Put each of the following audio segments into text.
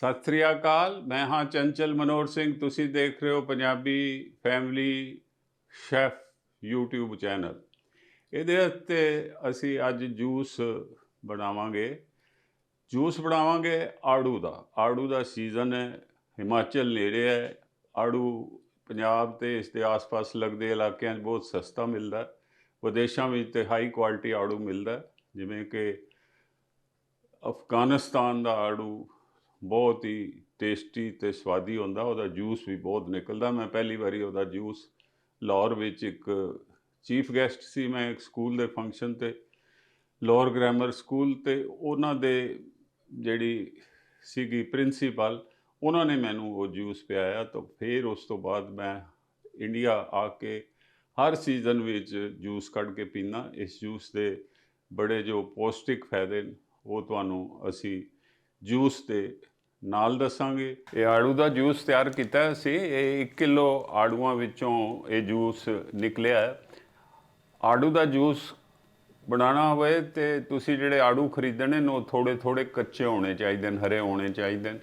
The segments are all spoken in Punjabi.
ਸਤਿ ਸ੍ਰੀ ਅਕਾਲ, ਮੈਂ ਹਾਂ ਚੰਚਲ ਮਨੋਹਰ ਸਿੰਘ। ਤੁਸੀਂ ਦੇਖ ਰਹੇ ਹੋ Punjabi family chef YouTube channel. ਇਹਦੇ ਉੱਤੇ ਅਸੀਂ ਅੱਜ ਜੂਸ ਬਣਾਵਾਂਗੇ। ਜੂਸ ਬਣਾਵਾਂਗੇ ਆੜੂ ਦਾ। ਆੜੂ ਦਾ ਸੀਜ਼ਨ ਹੈ, ਹਿਮਾਚਲ ਨੇੜੇ ਹੈ। ਆੜੂ ਪੰਜਾਬ ਤੇ ਇਸ ਦੇ ਆਸ-ਪਾਸ ਲੱਗਦੇ ਇਲਾਕਿਆਂ 'ਚ ਬਹੁਤ ਸਸਤਾ ਮਿਲਦਾ ਵਿਦੇਸ਼ਾਂ ਵਿੱਚ ਤੇ ਹਾਈ ਕੁਆਲਿਟੀ ਆੜੂ ਮਿਲਦਾ ਜਿਵੇਂ ਕਿ ਅਫਗਾਨਿਸਤਾਨ ਦਾ ਆੜੂ ਬਹੁਤ ਹੀ ਟੇਸਟੀ ਤੇ ਸਵਾਦੀ ਹੁੰਦਾ, ਉਹਦਾ ਜੂਸ ਵੀ ਬਹੁਤ ਨਿਕਲਦਾ। ਮੈਂ ਪਹਿਲੀ ਵਾਰੀ ਉਹਦਾ ਜੂਸ ਲਾਹੌਰ ਵਿੱਚ ਇੱਕ ਚੀਫ ਗੈਸਟ ਸੀ, ਮੈਂ ਇੱਕ ਸਕੂਲ ਦੇ ਫੰਕਸ਼ਨ ਤੇ, ਲਾਹੌਰ ਗ੍ਰਾਮਰ ਸਕੂਲ ਤੇ, ਉਹਨਾਂ ਦੇ ਜਿਹੜੀ ਸੀਗੀ ਪ੍ਰਿੰਸੀਪਲ ਉਹਨਾਂ ਨੇ ਮੈਨੂੰ ਉਹ ਜੂਸ ਪਿਆਇਆ ਤਾਂ ਫਿਰ ਉਸ ਤੋਂ ਬਾਅਦ ਮੈਂ ਇੰਡੀਆ ਆ ਕੇ ਹਰ ਸੀਜ਼ਨ ਵਿੱਚ ਜੂਸ ਕੱਢ ਕੇ ਪੀਣਾ ਇਸ ਜੂਸ ਦੇ ਬੜੇ ਜੋ ਪੌਸ਼ਟਿਕ ਫਾਇਦੇ ਨੇ, ਉਹ ਤੁਹਾਨੂੰ ਅਸੀਂ ਜੂਸ 'ਤੇ ਨਾਲ ਦੱਸਾਂਗੇ। ਇਹ ਆੜੂ ਦਾ ਜੂਸ ਤਿਆਰ ਕੀਤਾ ਸੀ। ਇਹ 1 ਕਿਲੋ ਆੜੂਆਂ ਵਿੱਚੋਂ ਇਹ ਜੂਸ ਨਿਕਲਿਆ ਹੈ। ਆੜੂ ਦਾ ਜੂਸ ਬਣਾਉਣਾ ਹੋਵੇ ਤੇ ਤੁਸੀਂ ਜਿਹੜੇ ਆੜੂ ਖਰੀਦਣੇ ਨੇ, ਉਹ ਥੋੜੇ ਥੋੜੇ ਕੱਚੇ ਹੋਣੇ ਚਾਹੀਦੇ ਨੇ, ਹਰੇ ਹੋਣੇ ਚਾਹੀਦੇ ਨੇ।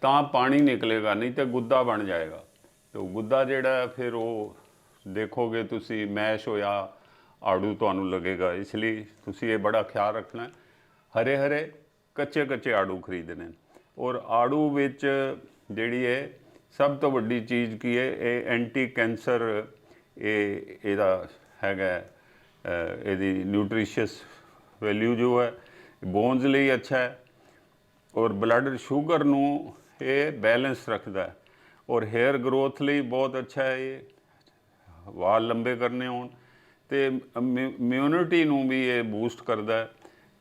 ਤਾਂ ਪਾਣੀ ਨਿਕਲੇਗਾ, ਨਹੀਂ ਤੇ ਗੁੱਦਾ ਬਣ ਜਾਏਗਾ। ਤੇ ਗੁੱਦਾ ਜਿਹੜਾ ਫਿਰ ਉਹ ਦੇਖੋਗੇ ਤੁਸੀਂ, ਮੈਸ਼ ਹੋਇਆ ਆੜੂ ਤੁਹਾਨੂੰ ਲੱਗੇਗਾ। ਇਸ ਲਈ ਤੁਸੀਂ ਇਹ ਬੜਾ ਖਿਆਲ ਰੱਖਣਾ ਹਰੇ ਹਰੇ ਕੱਚੇ ਕੱਚੇ ਆੜੂ ਖਰੀਦਣੇ ਨੇ। ਔਰ ਆੜੂ ਵਿੱਚ ਜਿਹੜੀ ਹੈ, ਸਭ ਤੋਂ ਵੱਡੀ ਚੀਜ਼ ਕੀ ਹੈ, ਇਹ ਐਂਟੀ ਕੈਂਸਰ ਇਹ, ਇਹਦਾ ਹੈਗਾ ਇਹਦੀ ਨਿਊਟ੍ਰੀਸ਼ੀਅਸ ਵੈਲਿਊ ਜੋ ਹੈ ਬੋਨਸ ਲਈ ਅੱਛਾ ਹੈ ਔਰ ਬਲੱਡ ਸ਼ੂਗਰ ਨੂੰ ਇਹ ਬੈਲੈਂਸ ਰੱਖਦਾ ਹੈ ਔਰ ਹੇਅਰ ਗਰੋਥ ਲਈ ਬਹੁਤ ਅੱਛਾ ਹੈ ਇਹ, ਵਾਲ ਲੰਬੇ ਕਰਨੇ ਹੋਣ ਤੇ ਇਮਿਊਨਿਟੀ ਨੂੰ ਵੀ ਇਹ ਬੂਸਟ ਕਰਦਾ ਹੈ।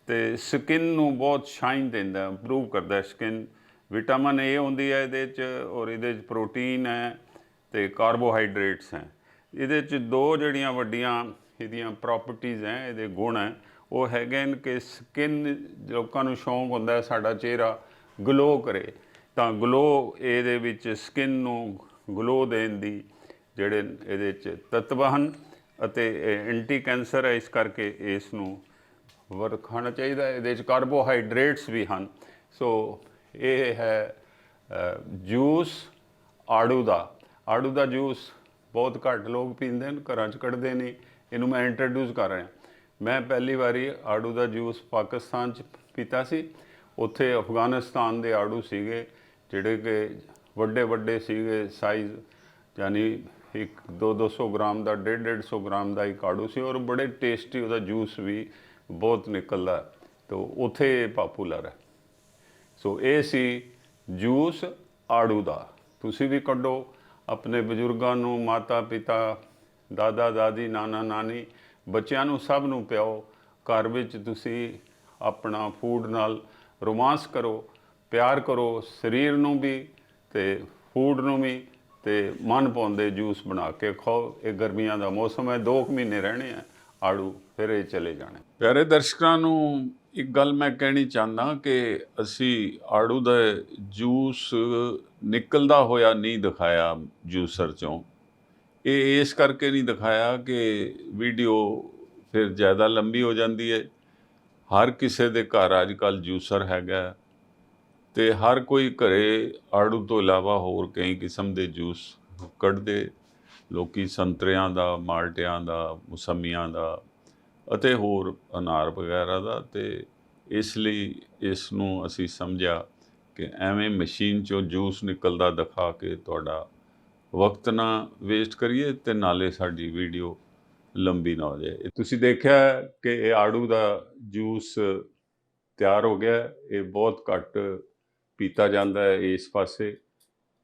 ਤੇ ਸਕਿਨ ਨੂੰ ਬਹੁਤ ਸ਼ਾਈਨ ਦਿੰਦਾ ਇੰਪਰੂਵ ਕਰਦਾ ਹੈ ਸਕਿਨ। ਵਿਟਾਮਿਨ ਏ ਹੁੰਦੀ ਹੈ ਇਹਦੇ ਚ ਔਰ ਇਹਦੇ ਚ ਪ੍ਰੋਟੀਨ ਹੈ ਤੇ ਕਾਰਬੋਹਾਈਡਰੇਟਸ ਹੈ। ਇਹਦੇ ਚ ਦੋ ਜਿਹੜੀਆਂ ਵੱਡੀਆਂ ਇਹਦੀਆਂ ਪ੍ਰੋਪਰਟੀਆਂ ਹੈ, ਇਹਦੇ ਗੁਣ ਹੈ, ਉਹ ਹੈਗੇ ਨੇ ਕਿ ਸਕਿਨ ਲੋਕਾਂ ਨੂੰ ਸ਼ੌਂਕ ਹੁੰਦਾ ਸਾਡਾ ਚਿਹਰਾ ਗਲੋ ਕਰੇ। ਤਾਂ ਗਲੋ ਇਹਦੇ ਵਿੱਚ ਸਕਿਨ ਨੂੰ ਗਲੋ ਦੇਣ ਦੀ ਜਿਹੜੇ ਇਹਦੇ ਚ ਤੱਤਵ ਹਨ ਅਤੇ ਐਂਟੀ ਕੈਂਸਰ ਹੈ, ਇਸ ਕਰਕੇ ਇਸ ਨੂੰ ਵਰ ਖਾਣਾ ਚਾਹੀਦਾ ਹੈ। ਇਹਦੇ ਚ ਕਾਰਬੋਹਾਈਡਰੇਟਸ ਵੀ ਹਨ। ਸੋ ਇਹ ਹੈ ਜੂਸ ਆੜੂ ਦਾ। ਆੜੂ ਦਾ ਜੂਸ ਬਹੁਤ ਘੱਟ ਲੋਕ ਪੀਂਦੇ ਨੇ ਘਰਾਂ 'ਚ ਕੱਢਦੇ ਨਹੀਂ। ਇਹਨੂੰ ਮੈਂ ਇੰਟਰੋਡਿਊਸ ਕਰ ਰਿਹਾ। ਮੈਂ ਪਹਿਲੀ ਵਾਰੀ ਆੜੂ ਦਾ ਜੂਸ ਪਾਕਿਸਤਾਨ 'ਚ ਪੀਤਾ ਸੀ। ਉੱਥੇ ਅਫਗਾਨਿਸਤਾਨ ਦੇ ਆੜੂ ਸੀਗੇ, ਜਿਹੜੇ ਕਿ ਵੱਡੇ ਵੱਡੇ ਸੀਗੇ ਸਾਈਜ਼ ਯਾਨੀ ਇੱਕ 2-200 ਗ੍ਰਾਮ ਦਾ 150 ਗ੍ਰਾਮ ਦਾ ਇੱਕ ਆੜੂ ਸੀ। ਔਰ ਬੜੇ ਟੇਸਟੀ ਉਹਦਾ ਜੂਸ ਵੀ ਬਹੁਤ ਨਿਕਲਦਾ ਹੈ। ਤੋ ਉੱਥੇ ਪਾਪੂਲਰ ਹੈ। ਸੋ ਇਹ ਸੀ ਜੂਸ ਆੜੂ ਦਾ। ਤੁਸੀਂ ਵੀ ਕੱਢੋ, ਆਪਣੇ ਬਜ਼ੁਰਗਾਂ ਨੂੰ, ਮਾਤਾ ਪਿਤਾ, ਦਾਦਾ, ਦਾਦੀ, ਨਾਨਾ, ਨਾਨੀ, ਬੱਚਿਆਂ ਨੂੰ ਸਭ ਨੂੰ ਪਿਆਓ। ਘਰ ਵਿੱਚ ਤੁਸੀਂ ਆਪਣਾ ਫੂਡ ਨਾਲ ਰੋਮਾਂਸ ਕਰੋ, ਪਿਆਰ ਕਰੋ, ਸਰੀਰ ਨੂੰ ਵੀ ਤੇ ਫੂਡ ਨੂੰ ਵੀ ਤੇ ਮਨ ਪਾਉਂਦੇ ਜੂਸ ਬਣਾ ਕੇ ਖਾਓ। ਇਹ ਗਰਮੀਆਂ ਦਾ ਮੌਸਮ ਹੈ 2 ਮਹੀਨੇ ਰਹਿਣੇ ਆ। ਆੜੂ, ਫਿਰ ਇਹ ਚਲੇ ਜਾਣੇ। ਪਿਆਰੇ ਦਰਸ਼ਕਾਂ ਨੂੰ ਇੱਕ ਗੱਲ ਮੈਂ ਕਹਿਣੀ ਚਾਹੁੰਦਾ ਕਿ ਅਸੀਂ ਆੜੂ ਦਾ ਜੂਸ ਨਿਕਲਦਾ ਹੋਇਆ ਨਹੀਂ ਦਿਖਾਇਆ ਜੂਸਰ ਚੋਂ। ਇਹ ਇਸ ਕਰਕੇ ਨਹੀਂ ਦਿਖਾਇਆ ਕਿ ਵੀਡੀਓ ਫਿਰ ਜ਼ਿਆਦਾ ਲੰਬੀ ਹੋ ਜਾਂਦੀ ਹੈ। ਹਰ ਕਿਸੇ ਦੇ ਘਰ ਅੱਜ ਕੱਲ ਜੂਸਰ ਹੈਗਾ ਤੇ ਹਰ ਕੋਈ ਘਰੇ ਆੜੂ ਤੋਂ ਇਲਾਵਾ ਹੋਰ ਕਈ ਕਿਸਮ ਦੇ ਜੂਸ ਕੱਢਦੇ ਲੋਕੀ ਸੰਤਰਿਆਂ ਦਾ, ਮਾਲਟਿਆਂ ਦਾ, ਮੌਸਮੀਆਂ ਦਾ ਅਤੇ ਹੋਰ ਅਨਾਰ ਵਗੈਰਾ ਦਾ ਤੇ ਇਸ ਲਈ ਇਸ ਨੂੰ ਅਸੀਂ ਸਮਝਿਆ ਕਿ ਐਵੇਂ ਮਸ਼ੀਨ ਚੋਂ ਜੂਸ ਨਿਕਲਦਾ ਦਿਖਾ ਕੇ ਤੁਹਾਡਾ ਵਕਤ ਨਾ ਵੇਸਟ ਕਰੀਏ ਤੇ ਨਾਲੇ ਸਾਡੀ ਵੀਡੀਓ ਲੰਬੀ ਨਾ ਹੋ ਜਾਏ। ਤੁਸੀਂ ਦੇਖਿਆ ਕਿ ਇਹ ਆੜੂ ਦਾ ਜੂਸ ਤਿਆਰ ਹੋ ਗਿਆ, ਇਹ ਬਹੁਤ ਘੱਟ ਪੀਤਾ ਜਾਂਦਾ ਹੈ ਇਸ ਪਾਸੇ।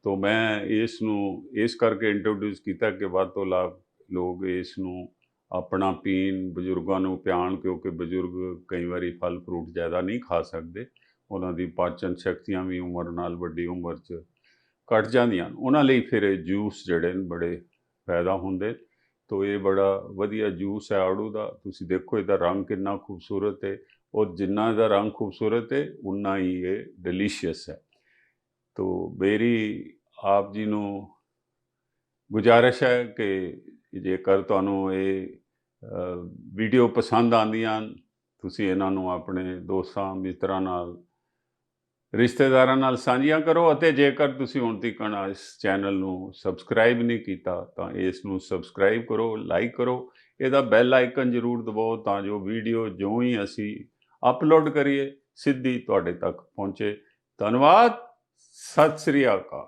ਤੋਂ ਮੈਂ ਇਸ ਨੂੰ, ਇਸ ਕਰਕੇ ਇੰਟਰੋਡਿਊਸ ਕੀਤਾ ਕਿ ਵੱਧ ਤੋਂ ਲਾਭ ਲੋਕ ਇਸ ਨੂੰ ਆਪਣਾ ਪੀਣ, ਬਜ਼ੁਰਗਾਂ ਨੂੰ ਪਿਆਣ ਕਿਉਂਕਿ ਬਜ਼ੁਰਗ ਕਈ ਵਾਰੀ ਫਲ ਫਰੂਟ ਜ਼ਿਆਦਾ ਨਹੀਂ ਖਾ ਸਕਦੇ। ਉਹਨਾਂ ਦੀ ਪਾਚਨ ਸ਼ਕਤੀਆਂ ਵੀ ਉਮਰ ਨਾਲ ਵੱਡੀ ਉਮਰ 'ਚ ਘਟ ਜਾਂਦੀਆਂ ਹਨ। ਉਹਨਾਂ ਲਈ ਫਿਰ ਇਹ ਜੂਸ ਜਿਹੜੇ ਨੇ ਬੜੇ ਫਾਇਦਾ ਹੁੰਦੇ ਤੋ ਇਹ ਬੜਾ ਵਧੀਆ ਜੂਸ ਹੈ ਆੜੂ ਦਾ। ਤੁਸੀਂ ਦੇਖੋ ਇਹਦਾ ਰੰਗ ਕਿੰਨਾ ਖੂਬਸੂਰਤ ਹੈ। ਔਰ ਜਿੰਨਾ ਇਹਦਾ ਰੰਗ ਖੂਬਸੂਰਤ ਹੈ, ਉਨਾ ਹੀ ਇਹ ਡਿਲੀਸ਼ੀਅਸ ਹੈ। ਤੋ ਮੇਰੀ ਆਪ ਜੀ ਨੂੰ ਗੁਜ਼ਾਰਿਸ਼ ਹੈ ਕਿ ਜੇਕਰ ਤੁਹਾਨੂੰ ਇਹ ਵੀਡੀਓ ਪਸੰਦ ਆਉਂਦੀਆਂ ਹਨ ਤੁਸੀਂ ਇਹਨਾਂ ਨੂੰ ਆਪਣੇ ਦੋਸਤਾਂ, ਮਿੱਤਰਾਂ ਨਾਲ, ਰਿਸ਼ਤੇਦਾਰਾਂ ਨਾਲ ਸਾਂਝੀਆਂ ਕਰੋ ਅਤੇ ਜੇਕਰ ਤੁਸੀਂ ਹੁਣ ਤੱਕ ਇਸ ਚੈਨਲ ਨੂੰ ਸਬਸਕ੍ਰਾਈਬ ਨਹੀਂ ਕੀਤਾ, ਤਾਂ ਇਸ ਨੂੰ ਸਬਸਕ੍ਰਾਈਬ ਕਰੋ, ਲਾਈਕ ਕਰੋ, ਇਹਦਾ ਬੈਲ ਆਈਕਨ ਜ਼ਰੂਰ ਦਬਾਓ ਤਾਂ ਜੋ ਵੀਡੀਓ ਜੋ ਹੀ ਅਸੀਂ ਅਪਲੋਡ ਕਰੀਏ, ਸਿੱਧੀ ਤੁਹਾਡੇ ਤੱਕ ਪਹੁੰਚੇ। ਧੰਨਵਾਦ! ਸਤਿ ਸ੍ਰੀ ਅਕਾਲ